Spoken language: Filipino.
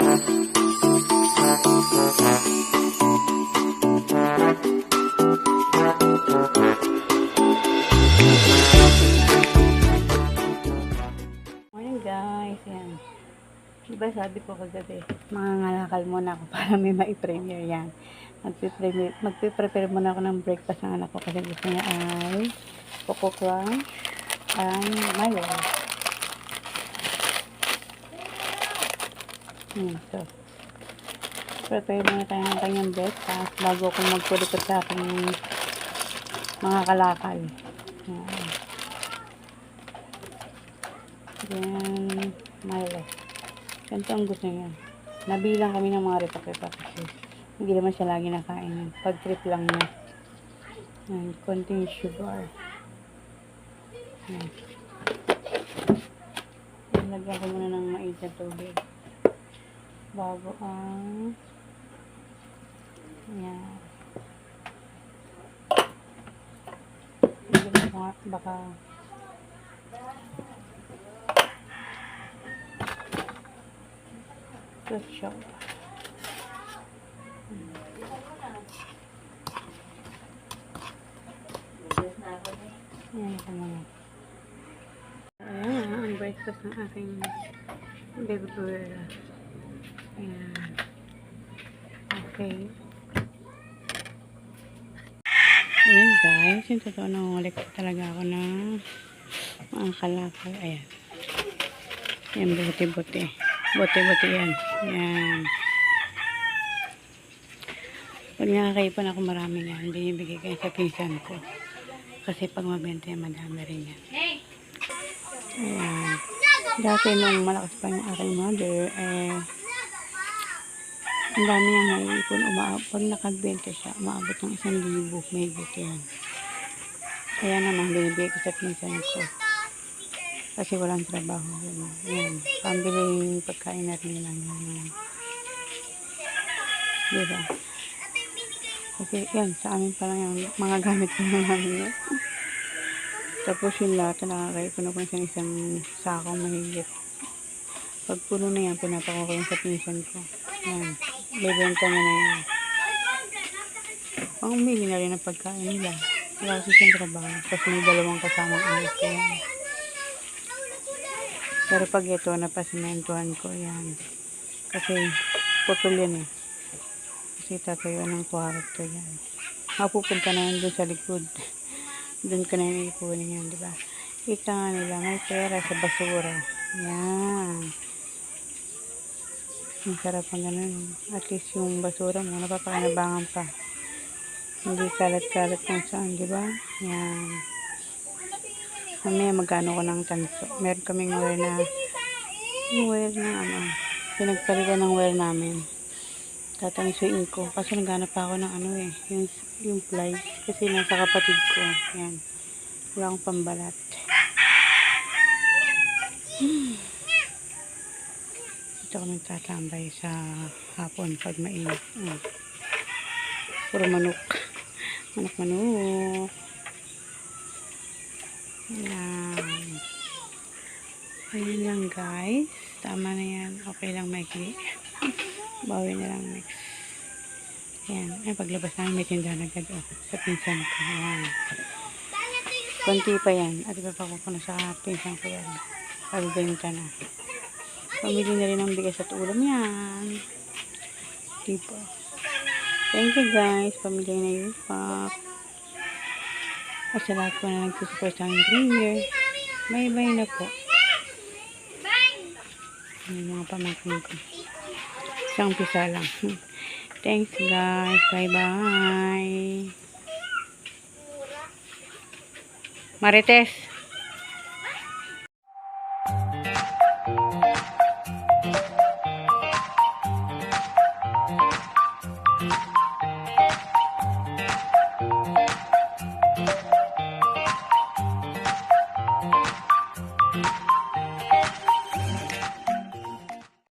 Morning guys, yan. Diba sabi ko kagabi, mga ngalakal muna ako para may ma-premiere yan. Magpiprepare, magpiprepare muna ako ng breakfast ng anak ko kasi gusto niya ay Coco Crunch and Milo. So, prepare muna tayo ng kanyang breakfast bago ako magkulikot sa aking mga kalakal. Yan. Yan, Milo. Ganito ang gusto niya. Nabilang kami ng mga repak-repak kasi hindi naman siya lagi nakain. Pag trip lang niya. Yan, konting sugar. Yan. Lagyan ko muna ng mais na tubig. Bago ang yan. Ko nga, baka ketchup. Ayan ito mga. Ayan, ang breakfast ng aking baby girl. Ayan. Okay. Ayan guys, yung totoo nangulik talaga ako ng mga kalakal. Ayan. Ayan, buti-buti. Buti-buti yan. Ayan. Pag nakakaipon ako marami yan, hindi ibigay kayo sa pinsan ko. Kasi pag mabenta yan, madami rin yan. Ayan. Dati nung malakas pa yung aking mother, eh, ang dami niyang naiipon. Umaabot, pag nakagbenta siya, umaabot ng isang libo, may yan. Kaya naman, binibigay ko sa pinsan ko. Kasi walang trabaho. Yan. yan. Pambili pagkain na rin lang yan. Diba? Kasi yan, sa amin pa lang yung mga gamit ko na namin yan. Tapos yung lahat na nakakaipon ako ng isang sakong mahigit. Pag puno na yan, pinapako ko sa pinsan ko. Yan. Bebenta niya na yan. Pang umili na rin ang pagkain nila. Wala kasi siyang trabaho. Tapos may dalawang kasamang anak ko yan. Pero pag ito, napasimentuhan ko yan. Kasi putol yan eh. Kasi tatayo ng kwarto yan. Mapupunta na yan dun sa likod. Doon ka na yung ipunin yan, di ba? Kita nga nila, may pera sa basura. Yan. Ang sarap ang ganun. At least yung basura mo, napapakinabangan pa. Hindi kalat-kalat kung saan, di ba? Yan. Mamaya magkano ko ng tanso. Meron kaming wire na, yung wire na ano, pinagpalitan ng wire namin. Tatansuin ko. Kasi naghanap pa ako ng ano eh, yung, yung fly. Kasi nasa kapatid ko. Yan. Wala akong pambalat. Hmm. Ito kami tatambay sa hapon pag mainit. Hmm. Puro manok. Manok-manok. Yan. Ayun lang guys. Tama na yan. Okay lang maikli. Bawi na lang next. Yan. Ay, paglabas namin may tindahan agad. Oh, sa pinsan ko. Yan. Konti pa yan. At iba pa ko na sa pinsan ko yan. Pagbenta na. Pamili na rin ng bigas at ulam yan. Diba? Thank you guys. Pamili na yung pack. At sa lahat po na nagsusupport sa aking premiere. Bye-bye na po. Yung mga pamangkin ko. Isang pisa lang. Thanks guys. Bye-bye. Marites.